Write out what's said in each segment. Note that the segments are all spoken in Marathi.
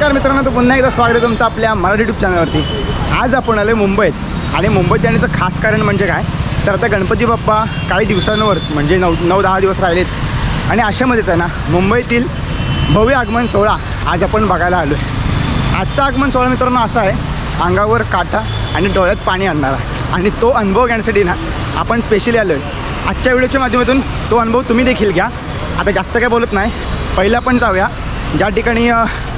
नमस्कार मित्रांनो तर पुन्हा एकदा स्वागत आहे तुमचं आपल्या मराठी यूट्यूब चॅनलवरती आज आपण आलो मुंबईत. आणि मुंबईत येण्याचं खास कारण म्हणजे काय? तर आता गणपती बाप्पा काही दिवसांवर म्हणजे नऊ नऊ दहा दिवस राहिलेत. आणि अशामध्येच आहे ना मुंबईतील भव्य आगमन सोहळा आज आपण बघायला आलो आहे आजचा आगमन सोहळा मित्रांनो असा आहे अंगावर काटा आणि डोळ्यात पाणी आणणारा. आणि तो अनुभव घेण्यासाठी ना आपण स्पेशली आलो आहे आजच्या व्हिडिओच्या माध्यमातून तो अनुभव तुम्ही देखील घ्या. आता जास्त काय बोलत नाही. पहिला पण जाऊया. ज्या ठिकाणी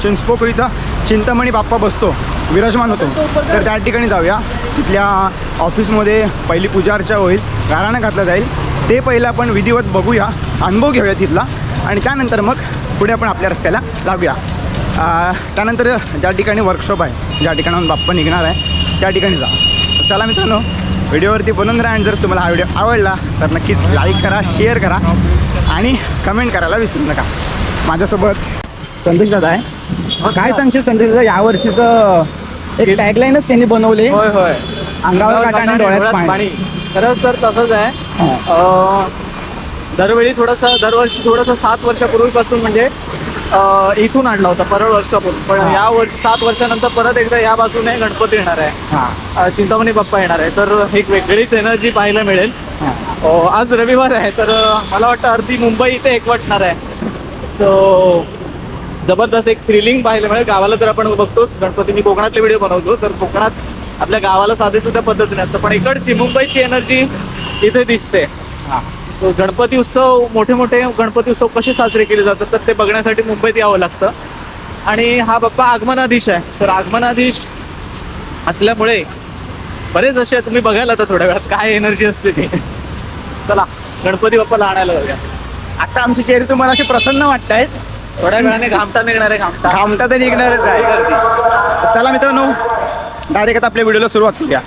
चिंचपोकळीचा चिंतामणी बाप्पा बसतो विराजमान होतो तर त्या ठिकाणी जाऊया. तिथल्या ऑफिसमध्ये पहिली पूजा अर्चा होईल गाराणं घातलं जाईल. ते पहिलं आपण विधिवत बघूया अनुभव घेऊया तिथला. आणि त्यानंतर मग पुढे आपण आपल्या रस्त्याला लागूया. त्यानंतर ज्या ठिकाणी वर्कशॉप आहे ज्या ठिकाणाहून बाप्पा निघणार आहे त्या ठिकाणी जा. चला मित्रांनो व्हिडिओवरती बनवून राहा आणि जर तुम्हाला हा व्हिडिओ आवडला तर नक्कीच लाईक करा शेअर करा आणि कमेंट करायला विसरू नका. माझ्यासोबत संदेश दादा आहे. काय सांगशील संदेश दादा? यावर्षीचं एक टॅगलाईनच त्यांनी बनवले. होय होय. अंगावर काटा आणि डोळ्यात पाणी. खरंच तर तसंच आहे. दरवेळी थोडंसं दरवर्षी थोडंसं सात वर्षापूर्वीपासून म्हणजे इथून आणला होता परळ वर्षापूर्वी. पण. या वर्षी सात वर्षानंतर परत एकदा या बाजूने गणपती येणार आहे. हां. चिंतामणी बाप्पा येणार आहे. तर एक वेगळीच एनर्जी पाहायला मिळेल. आज रविवार आहे तर मला वाटतं अर्धी मुंबई इथे एकवटणार आहे. तो जबरदस्त एक थ्रिलिंग पाहायला मिळेल गावाला तर आपण बघतोच गणपती मी कोकणातले व्हिडिओ बनवतो तर कोकणात आपल्या गावाला साधे सुद्धा पद्धतीने असतं. पण इकडची मुंबईची एनर्जी इथे दिसते. हां. तो गणपती उत्सव मोठे मोठे गणपती उत्सव कसे साजरे केले जातात तर ते बघण्यासाठी मुंबईत यावं लागतं. आणि हा बाप्पा आगमनाधीश आहे. तर आगमनाधीश असल्यामुळे बरेच असे तुम्ही बघायला आता थोड्या वेळात काय एनर्जी असते ती. चला गणपती बाप्पाला आणायला जाऊया. आता आमचे चेहरे तुम्हाला असे प्रसन्न वाटत आहेत थोड्या वेळाने घामटा निघणार आहे घामटा घामटा तर निघणारच आहे. चला मित्रांनो डायरेक्ट आता आपल्या व्हिडिओला सुरुवात करूया.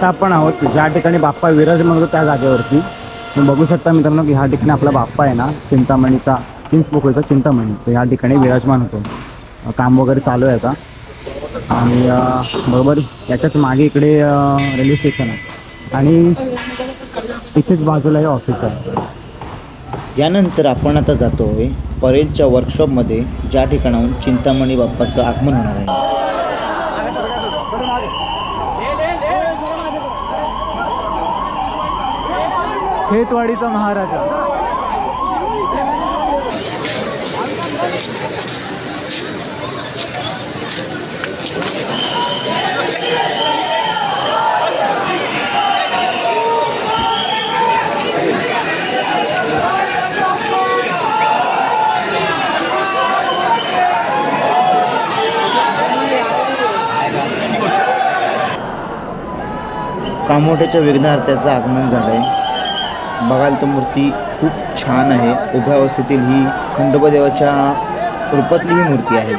आता आपण आहोत ज्या ठिकाणी बाप्पा विराज म्हणतो त्या जागेवरती. तुम्ही बघू शकता मित्रांनो की ह्या ठिकाणी आपला बाप्पा आहे ना चिंतामणीचा चिंचपोकळीचा चिंतामणी. तर ह्या ठिकाणी विराजमान होतो. काम वगैरे चालू आहे आता. आणि बरोबर याच्याच मागे इकडे रेल्वे स्टेशन आहे. आणि इथेच बाजूला हे ऑफिस आहे. यानंतर आपण आता जातो आहे परेलच्या वर्कशॉपमध्ये ज्या ठिकाणाहून चिंतामणी बाप्पाचं आगमन होणार आहे. खेतवाडीचा महाराजा. कामोट्याच्या विघ्नहर्त्याचं आगमन झालं आहे बघाल तर मूर्ती खूप छान आहे. उभ्या अवस्थेतील ही खंडोबा देवाच्या रूपातली ही मूर्ती आहे.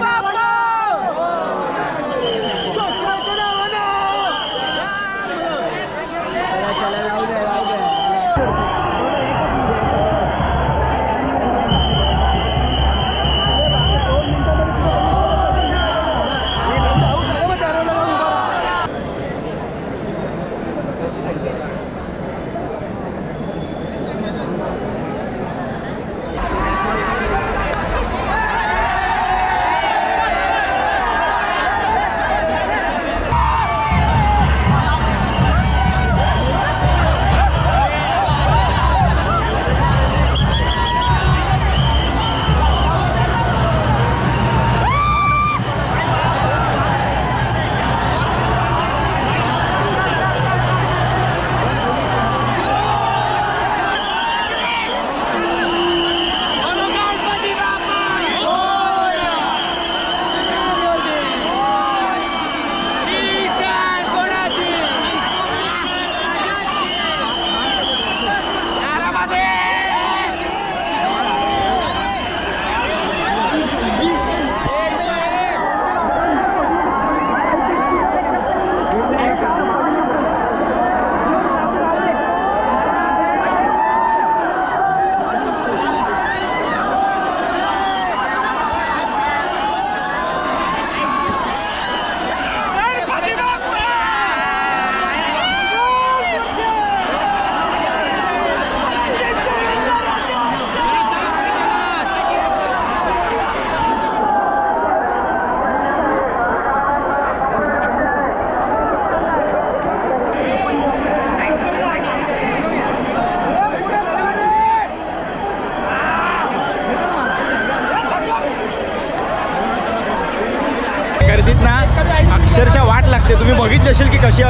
असते तुम्ही बघितली असेल की कशी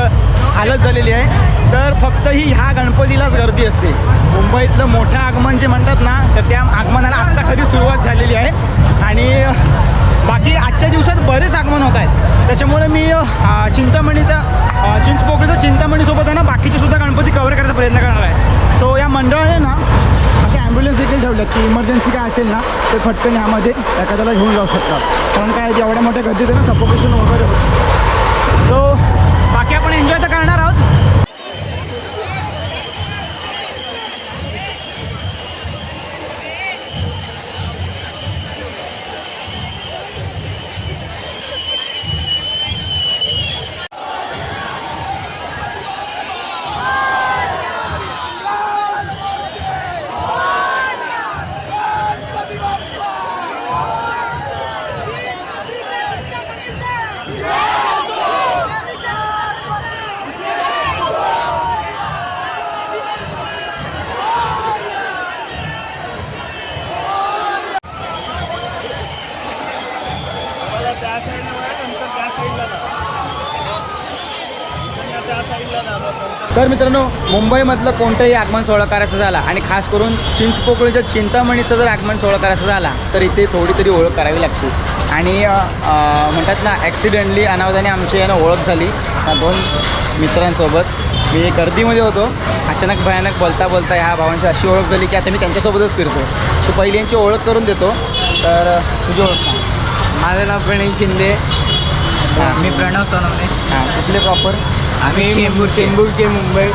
हालत झालेली आहे. तर फक्त ही ह्या गणपतीलाच गर्दी असते. मुंबईतलं मोठं आगमन जे म्हणतात ना तर त्या आगमनाला आत्ता खरी सुरुवात झालेली आहे. आणि बाकी आजच्या दिवसात बरेच आगमन होत आहेत. त्याच्यामुळे मी चिंतामणीचा चिंचपोकळीचा चिंतामणीसोबत आहे ना बाकीचे सुद्धा गणपती कव्हर करायचा प्रयत्न करणार आहे. सो या मंडळाने ना असे ॲम्ब्युलन्स देखील ठेवल्यात की इमर्जन्सी काय असेल ना ते फटकन यामध्ये एखाद्याला घेऊन जाऊ शकतात. कारण काय एवढ्या मोठ्या गर्दीत आहे ना सपोकेशन वगैरे होतं. सो बाकी आपण एन्जॉय तर करणार आहोत. तर मित्रांनो मुंबईमधलं कोणतंही आगमन सोहळा करायचा झाला आणि खास करून चिंचपोकळीच्या चिंतामणीचा जर आगमन सोहळा करायचा झाला तर इथे थोडी तरी ओळख करावी लागते. आणि म्हणतात ना ॲक्सिडेंटली अनावधाने आमची यानं ओळख झाली. दोन मित्रांसोबत मी गर्दीमध्ये होतो. अचानक भयानक बोलता बोलता ह्या भावांची अशी ओळख झाली की आता मी त्यांच्यासोबतच फिरतो तू पहिली यांची ओळख करून देतो तर तुझी ओळख सांग. माझं नाव प्रणय शिंदे. मी प्रणव सोनवणे. हां. कुठले प्रॉपर आम्ही चेंबूर चेंबूरचे मुंबई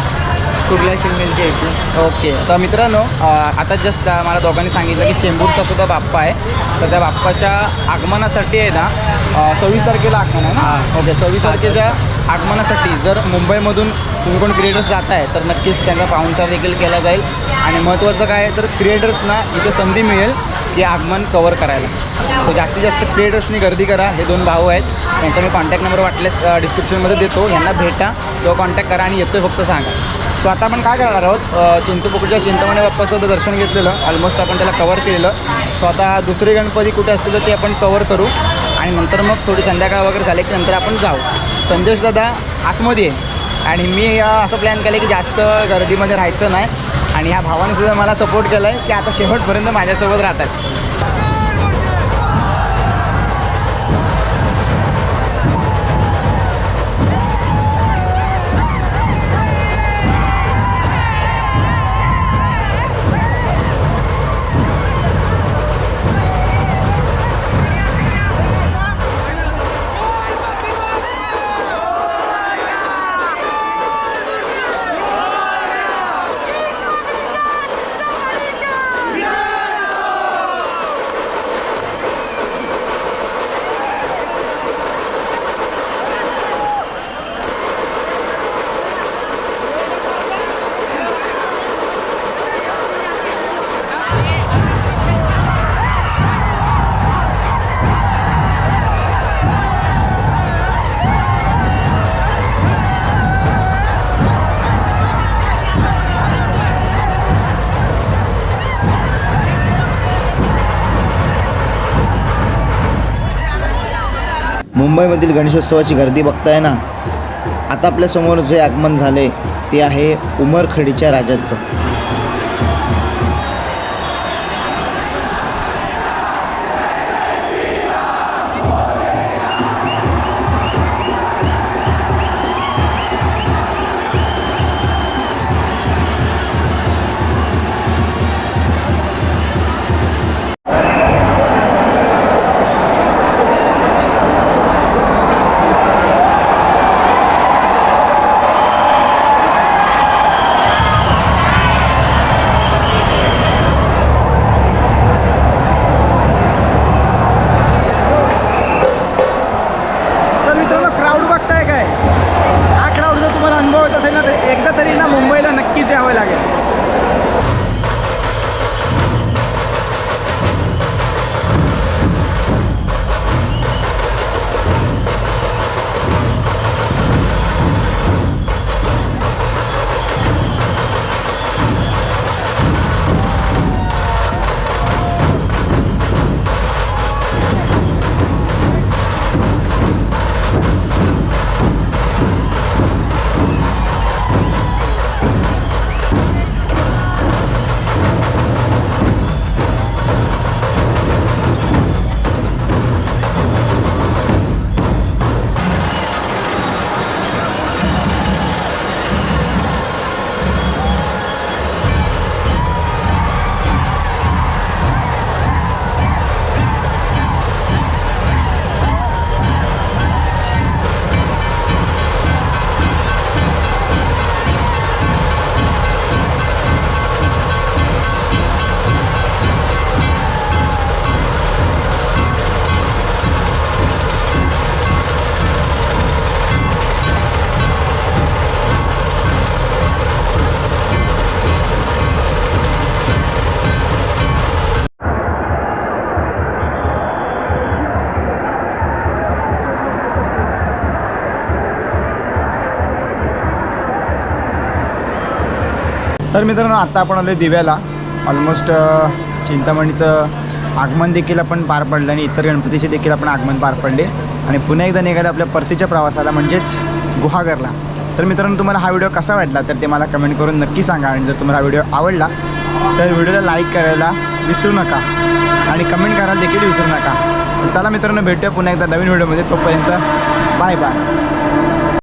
कुर्ला सिग्नलचे येतो. ओके. तर मित्रांनो आता जस्ट मला दोघांनी सांगितलं की चेंबूरचा सुद्धा बाप्पा आहे. तर त्या बाप्पाच्या आगमनासाठी आहे ना सव्वीस तारखेला आगमन आहे ना? ओके सव्वीस तारखेच्या आगमनासाठी जर मुंबईमधून कोण कोण क्रिएटर्स जात आहे तर नक्कीच त्यांचा पाहुणचार देखील केला जाईल. आणि महत्त्वाचं काय आहे तर क्रिएटर्सना इथे संधी मिळेल. हे आगमन कवर करायला. सो जास्तीत जास्त क्रिएटर्सनी गर्दी करा. हे दोन भाऊ आहेत. त्यांचा मी कॉन्टॅक्ट नंबर वाटल्यास डिस्क्रिप्शनमध्ये देतो. यांना भेटा. किंवा कॉन्टॅक्ट करा आणि येतोय फक्त सांगा. सो आता आपण काय करणार आहोत? अ, चिंचपोकळच्या चिंतामणी बाप्पाचं दर्शन घेतलेलं. ऑलमोस्ट आपण त्याला कवर केलेलं. सो आता दुसरे गणपती कुठे असतील तर ते आपण कवर करू. आणि नंतर मग थोडी संध्याकाळ वगैरे झाले की नंतर आपण जाऊ. संदेश दादा आतमध्ये आणि मी असं प्लॅन केलं की जास्त गर्दीमध्ये राहायचं नाही. आणि ह्या भावाने सुद्धा मला सपोर्ट केला आहे की आता शेवटपर्यंत माझ्यासोबत राहतात. मुंबईमधील गणेशोत्सवाची गर्दी बघताय ना? आता आपल्यासमोर जे आगमन झाले ते आहे उमरखडीच्या राजाचं. तर मित्रांनो आत्ता आपण आलो दिव्याला. ऑलमोस्ट चिंतामणीचं आगमन देखील आपण पार पडलं आणि इतर गणपतीचे देखील आपण आगमन पार पडले. आणि पुन्हा एकदा निघाले आपल्या परतीच्या प्रवासाला म्हणजेच गुहागरला. तर मित्रांनो तुम्हाला हा व्हिडिओ कसा वाटला तर ते मला कमेंट करून नक्की सांगा. आणि जर तुम्हाला हा व्हिडिओ आवडला तर व्हिडिओला लाईक करायला विसरू नका. आणि कमेंट करायला देखील विसरू नका. चला मित्रांनो भेटूया पुन्हा एकदा नवीन व्हिडिओमध्ये. तोपर्यंत बाय बाय.